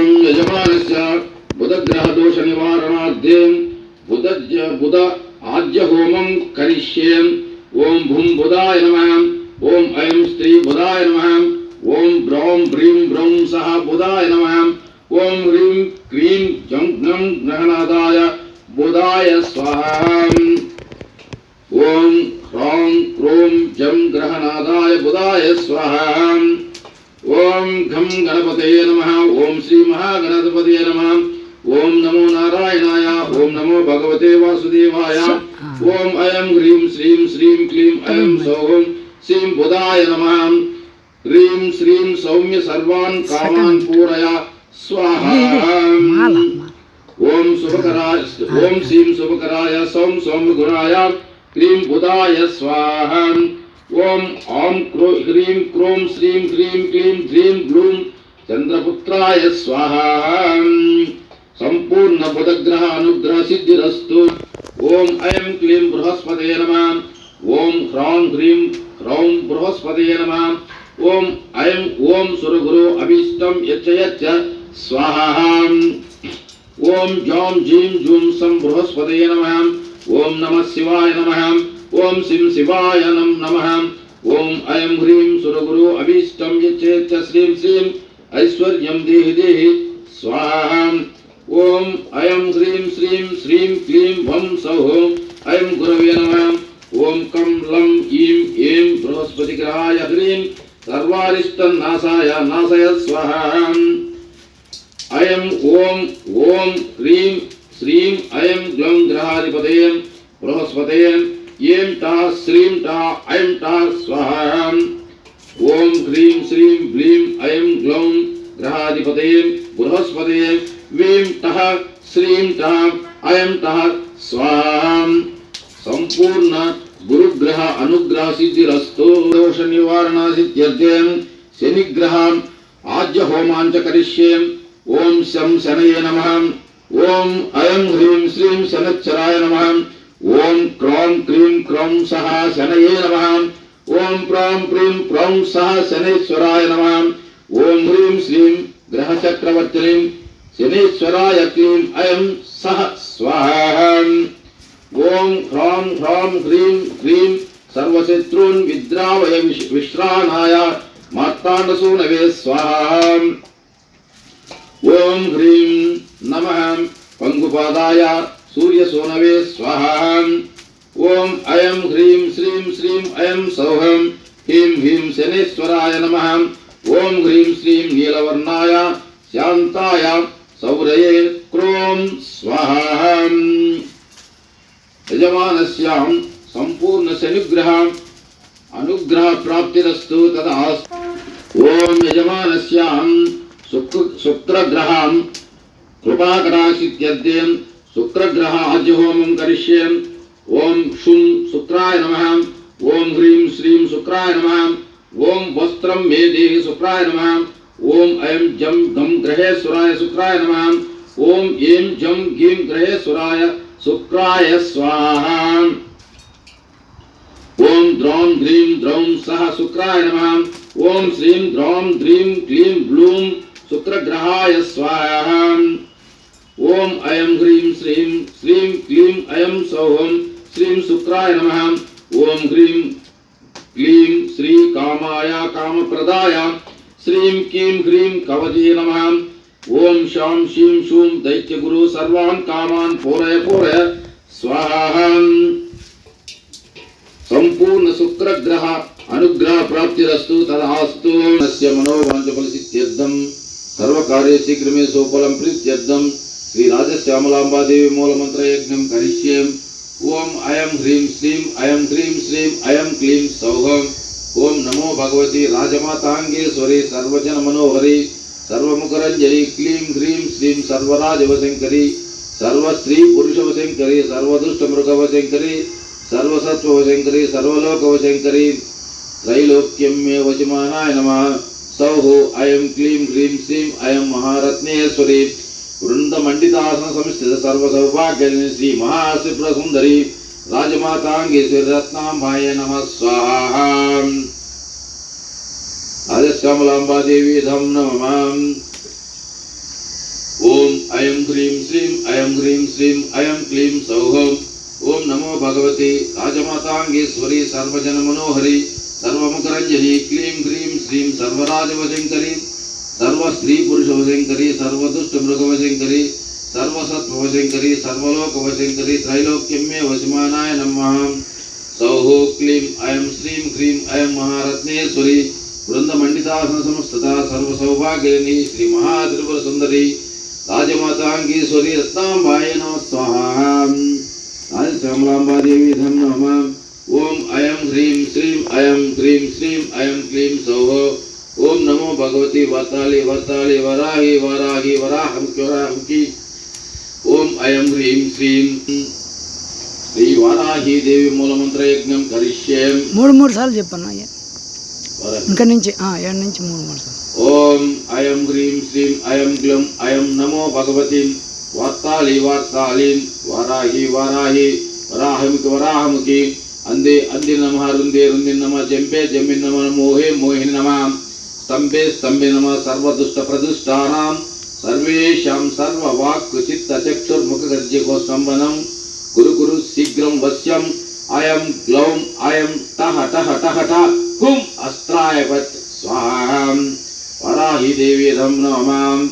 यजमानम् यजमानस्य बुधग्रहदोषनिवारणार्थे बुधज्य बुध आद्यहोमं करिष्ये ॐ भुं बुधाय नमः। ॐ ऐं स्त्री बुधाय नमः। ॐ ब्रौं ब्रीं ब्रौं सः बुधाय नमः। ॐ ह्रीं क्रीं जं घ्नं ग्रहणादाय बुधाय स्वाहा। ॐ ह्रौं क्रों जं ग्रहणादाय बुधाय स्वाहा। ओम घम गणपते नम ओम श्री महागणपत नम ओम नमो नारायणाय ओम नमो भगवते वासुदेवाय ओम अयम ह्रीं श्रीं श्रीं क्लीं अयम सौम श्रीं बुधाय नम ह्रीं श्रीं सौम्य सर्वान् कामान् पूरय स्वाहा। ओम शुभकराय ओम श्रीं शुभकराय सौम सौं गुणाय क्लीं बुधाय स्वाहा। ओम ओम क्रो, ह्रीं क्रों, श्रीं ह्रीं क्लीम ह्रीं ग्लूं चन्द्रपुत्राय स्वाहा। संपूर्ण बुधग्रह अनुग्रह सिद्धिरस्तु ओम ऐं क्लीं बृहस्पते नमः। ओम ह्रौं ह्रीं ह्रौं बृहस्पते नमः। ओम ऐं ओम सुरगुरु अभीष्टं यच्च यच्च स्वाहा। ओम जौं जीं जूं सं बृहस्पते नमः। ओम नमः शिवाय नमः। ఓం శ్రీం శివాయ నం నమ. ఓం ఐం హ్రీం సురగురు అభీష్టం యచ్చేత్య శ్రీం శ్రీం ఐశ్వర్యం దేహి దేహి. స్వాహ. ఓం ఐం హ్రీం శ్రీం శ్రీం క్లీం వం సౌః ఐం గురవే నమ. ఓం కం లం ఈం ఏం బృహస్పతి గ్రహాయ హ్రీం సర్వారిష్టం నాసాయ నాసయ స్వాహ. అయం ఓం ఓం హ్రీం శ్రీం అయం గ్లం గ్రహాధిపతయం బృహస్పతయం यें तः, श्रीं तः ऐं तः स्वाहा ॐ ह्रीं श्रीं ब्लीं ऐं ग्लौं ग्रहाधिपते बृहस्पते वीं तः, श्रीं तः ऐं तः स्वाहा संपूर्ण गुरुग्रह अनुग्रह सिद्धिरस्तु दोष निवारणासित्यर्थे शनिग्रहान् आद्य होमाञ्च करिष्ये ॐ शं शनये नमः। ॐ ऐं ह्रीं श्रीं शनच्चराय ఓం క్రోం క్రీం క్రౌం సహ శనయే నమ. ఓం ప్రాం ప్రీం ప్రౌం సహ శనేశ్వరాయ నమ. ఓం హ్రీం శ్రీం గ్రహ చక్రవర్తినిం శనేశ్వరాయ క్లీం అయం సహ స్వాహ. ఓం హ్రాం హ్రాం హ్రీం హ్రీం సర్వశత్రూన్ విద్రావయ విశ్- విశ్రాణాయ మార్తాండసూనవే స్వాహ. ఓం హ్రీం నమ. పంగుపాదాయ सूर्य सोनवे स्वाहा ओम अयम ह्रीम श्रीम श्रीम अयम सौहम। ह्रीं ह्रीं, शनेश्वराय नमः। ओम ह्रीम श्रीम नीलवर्णाय शांताय सौरये, क्रोम स्वाहा यजमानस्यां संपूर्ण शनिग्रह अनुग्रह प्राप्तिरस्तु तदा ओम यजमानस्यां शुक्रग्रहां कृपाकराशित्यद्यं शुक्रग्रह आज्यहोमं करिष्ये। ॐ शुं शुक्राय नमः। ॐ ह्रीं श्रीं शुक्राय नमः। ॐ वस्त्रं मे देहि शुक्राय नमः। ॐ ऐं गम ग्रहे सुराय शुक्राय नमः। ॐ ऐं जं ग्रहे सुराय शुक्राय स्वाहा। ॐ द्रौं ह्रीं द्रौं सह शुक्राय नमः। ॐ श्रीं द्रौं ह्रीं क्लीं ब्लूं शुक्रग्रहाय स्वाहा। ओम अयम ह्रीं श्रीम श्रीम क्लीम अयम सौहम श्रीम शुक्राय नमः। ओम ह्रीं क्लीम श्री कामाया काम प्रदाया श्रीम क्लीम ह्रीं कवचे नमः। ओम शाम शीम शूम दैत्य गुरु सर्वान कामान पूरय पूरय। स्वाहा। संपूर्ण शुक्र ग्रह अनुग्रह प्राप्ति रस्तु तदास्तु मनोवांच फल सिद्धम सर्व कार्य शीघ्र में सोफलम प्रीत्यर्थम శ్రీ రాజశ్యామలాంబాదేవి మూలమంత్ర యజ్ఞం కరిష్యేం ఓం అయం హ్రీం శ్రీం అయం హ్రీం శ్రీం అయం క్లీం సౌహం ఓం నమో భగవతి రాజమాతాంగేశ్వరి సర్వజన మనోహరి సర్వముఖరంజలి క్లీం హ్రీం శ్రీం సర్వరాజవశంకరి సర్వస్త్రీ పురుషవశంకరి సర్వదుష్ట మృగవశంకరి సర్వసత్వవశంకరి సర్వలోకవశంకరి త్రైలోక్యం మే వశమానాయ నమ సౌః అయం క్లీం హ్రీం मंडितासन संस्थित सर्व सौभाग्य श्री महाशिप्र सुंदरी राजमातांगी श्री रत्नांबाय नम स्वाहा। हरिश्यामलांबा देवी धम नम। ओम अयं ह्रीं श्रीं अयं ह्रीं श्रीं अयं क्लीं सौहम ओम नमो भगवती राजमातांगेश्वरी सर्वजन मनोहरी सर्वमुखरंजनी क्लीं ह्रीं श्रीं सर्वराजवशंकरी सर्वराजवशङ्करि सर्वस्त्रीपुरुषवशङ्करि सर्वदुष्टमृगवशङ्करि सर्वसत्त्ववशङ्करि सर्वलोकवशङ्करि त्रैलोक्यम्ये वशमानाय नमः। सौः क्लीं ऐं श्रीं ह्रीं ऐं महारत्नेश्वरी। वृन्दमण्डितासनसंस्थिता सर्वसौभाग्यनि श्रीमहात्रिपुरसुन्दरी, राजमाताङ्गीश्वरी, रत्नाम्बाय नमः स्वाहा। राजश्यामलाम्बादेवी धं नमः ॐ अयं ह्रीं, श्रीं अयं ह्रीं, श्रीं अयं क्लीं, सौः भगवती वार्ताली वार्ताली वराहि वराहि वराहमुखि वराहमुखि ॐ अयं ह्रीं श्रीं శ్రీ వారాహి దేవి మూలమంత్ర యజ్ఞం కరిష్యేం మూడు మూడు సార్లు చెప్పన్నా అయ్యా ఇంకా నుంచి ఆ, ఏడు నుంచి మూడు మూడు సార్లు ఓం అయం హ్రీం శ్రీం అయం గ్లం అయం నమో భగవతి వార్తాళి వార్తాళి వారాహి వారాహి వరాహముఖి వరాహముఖి అందే అంది నమ రుందే రుంది నమ జంపే జంబి నమ మోహే మోహిని నమ स्तंभे स्तंभे नम सर्वदुष्ट प्रदुष्टानां सर्वेषां सर्ववाक्कृचित्तचक्षुर्मुखगर्जिकोस्तम्भनं कुरु कुरु शीघ्रं वश्यम् अयं ग्लौं अयं टः टः टः ट कुं अस्त्रायवत् स्वाहां वराहि देवी रं नमाम्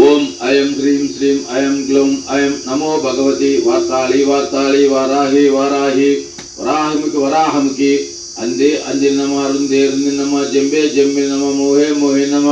ఓం అయం హ్రీం శ్రీం అయం గ్లౌం అయం నమో భగవతి వార్తాళి వార్తాళి వారాహి వారాహి వరాహముకి వరాహముకి అందే అంది నమ రుందే రుంది నమ జంబే జంబి నమ మోహే మోహే నమ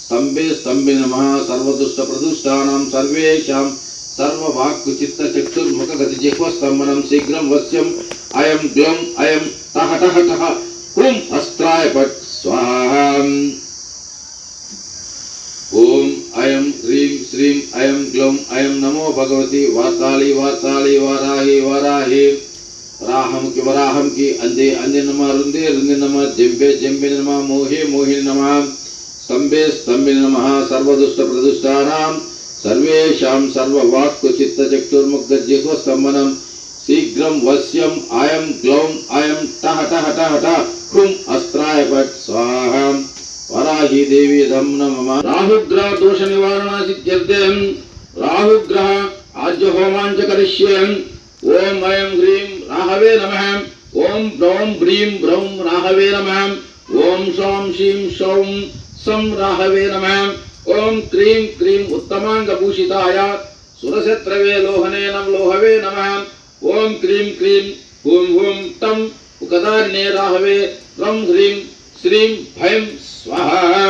స్తంభే స్తంభి నమ సర్వదుష్ట ప్రదుష్టానాం సర్వేషాం సర్వవాక్కు చిత్త చక్షుర్ముఖ గతి జిహ్వ స్తంభనం శీఘ్రం వశ్యం అయం గ్లం అయం టహ టహ టహ హుం అస్త్రాయ పట్ స్వాహం ఓం అయం హ్రీం శ్రీం అయం గ్లం అయం ताहम कि वराहम की अंधे अंधे नम रुंदे रुंदे नम जिम्बे जिम्बे नम मोहे मोहे नम स्तंभे स्तंभे नम सर्वदुष्ट प्रदुष्टानाम सर्वेषां सर्ववाक्कुचित्तचक्षुर्मुग्धजिह्वस्तम्भनं शीघ्रं वश्यम आयम ग्लौम् आयम टः टः टः ट हुं अस्त्राय पट् स्वाहम वराही देवी दं नमः। राहुग्रहदोषनिवारणासिद्ध्यर्थं राहुग्रह होमांच करिष्यम ओम ऐं ह्रीं राघवे नमः। ओम ब्रौम ब्रीम ब्रौम राघवे नमः। ओम सोम शीम सोम सम राघवे नमः। ओम क्रीम क्रीम उत्तमांग भूषिताय सुरसत्रवे लोहने नम लोहवे नमः। ओम क्रीम क्रीम हुम हुम तम उकदार्ण्य राघवे रम ह्रीम श्रीम भयम स्वाहा।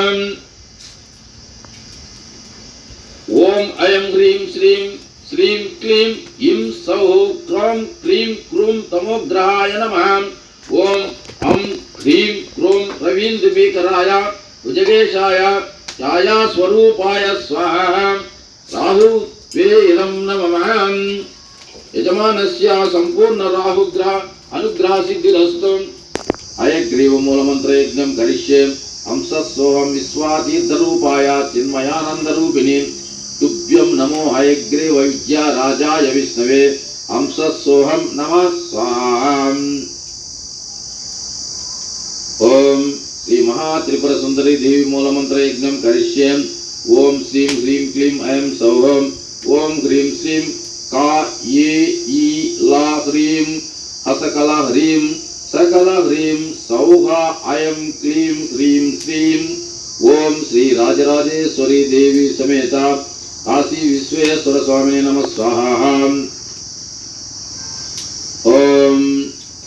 ओम अयम ह्रीम श्रीम శ్రీం క్లీం ఇం సౌ క్రోం క్లీం క్రూం తమోగ్రహాయ నమ. ఓం హం హ్రీం క్రోం రవీంద్రభీకరాయ భుజగేశాయ ఛాయా స్వరూపాయ స్వాహ. రాహు త్వే ఇదం నమ. యజమానస్య సంపూర్ణ రాహుగ్రహ అనుగ్రహ సిద్ధిరస్తు అయగ్రీవ మూలమంత్ర యజ్ఞం కరిష్యే హంసస్సోహం విశ్వాతీర్థరూపాయ చిన్మయానందరూపిణి. दिव्यम नमो हयग्रे वैद्या राजा विष्णवे हंस सोहम नम स्वाम ओम श्री महात्रिपुर सुंदरी देवी मूल मंत्र यज्ञ करिष्ये ओम श्री ह्रीं क्लीं ऐं सौहम ओम ह्रीं श्रीं का ये ई ला ह्रीं हसकला ह्रीं सकल ह्रीं सौहा अयं क्लीं ह्रीं श्रीं। ओम श्री राजराजेश्वरी देवी समेता काशी विश्वेश्वर स्वामी नम स्वाहा। ओम।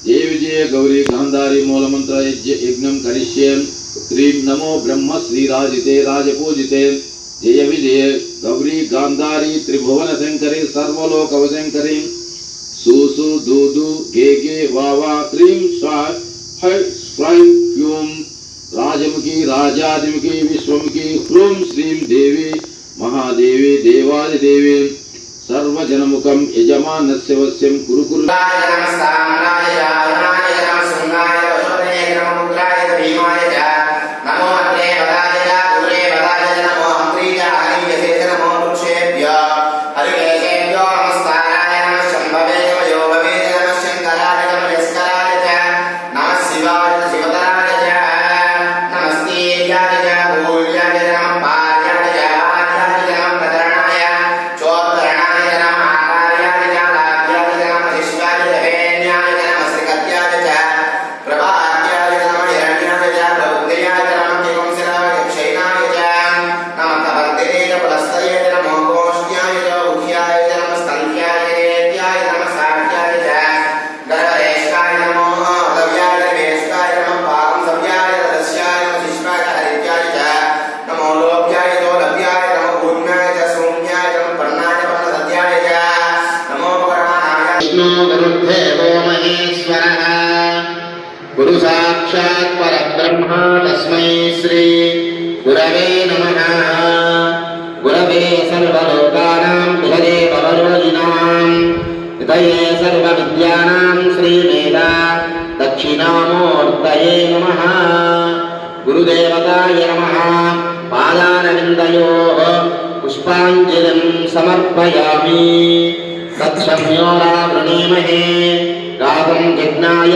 ये विजय गौरी गांधारी मूल मंत्र यज्ञ यज्ञ करिष्ये। ह्रीं नमो ब्रह्म श्री राजिते राजपूजिते। जय विजय गौरी गांधारी त्रिभुवन शंकरी सर्वलोक सर्वलोकवशङ्करीं सुसु दूदु गे गे, वा वा क्रीं स्वा ह्रैं क्यूम राजमुखी राजादिमुखी विश्वमुखी, ह्रूं श्रीम देवी। మహాదేవి దేవాదిదేవి సర్వజనముఖం యజమానస్య వశ్యం కురు गरुद्धेवो महेश्वरः गुरुसाक्षात् परब्रह्मा तस्मै श्री गुरवे नमः गुरवे सर्वलोकानां गुरवे पवरोजिनां हृदये सर्वविद्यानां श्रीमेधा दक्षिणामूर्तये नमः गुरुदेवताय नमः पादारविन्दयोः पुष्पाञ्जलिं समर्पयामि तत्संयोरावृणीमहे गातुं यज्ञाय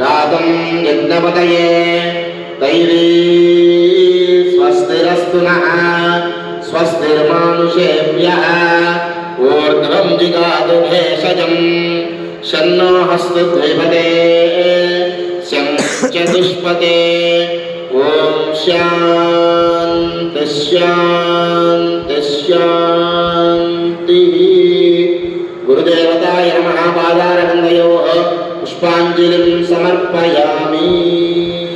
गातुं यज्ञपतये दैवी स्वस्तिरस्तु नः स्वस्तिर्मानुषेभ्यः ऊर्ध्वं जिगातु भेषजम् शन्नो हस्तु द्विपदे शं चतुष्पदे ॐ शान्ति शान्ति शान्तिः गुरुदेवताय नमः पादारविन्दयोः पुष्पाञ्जलिं समर्पयामि।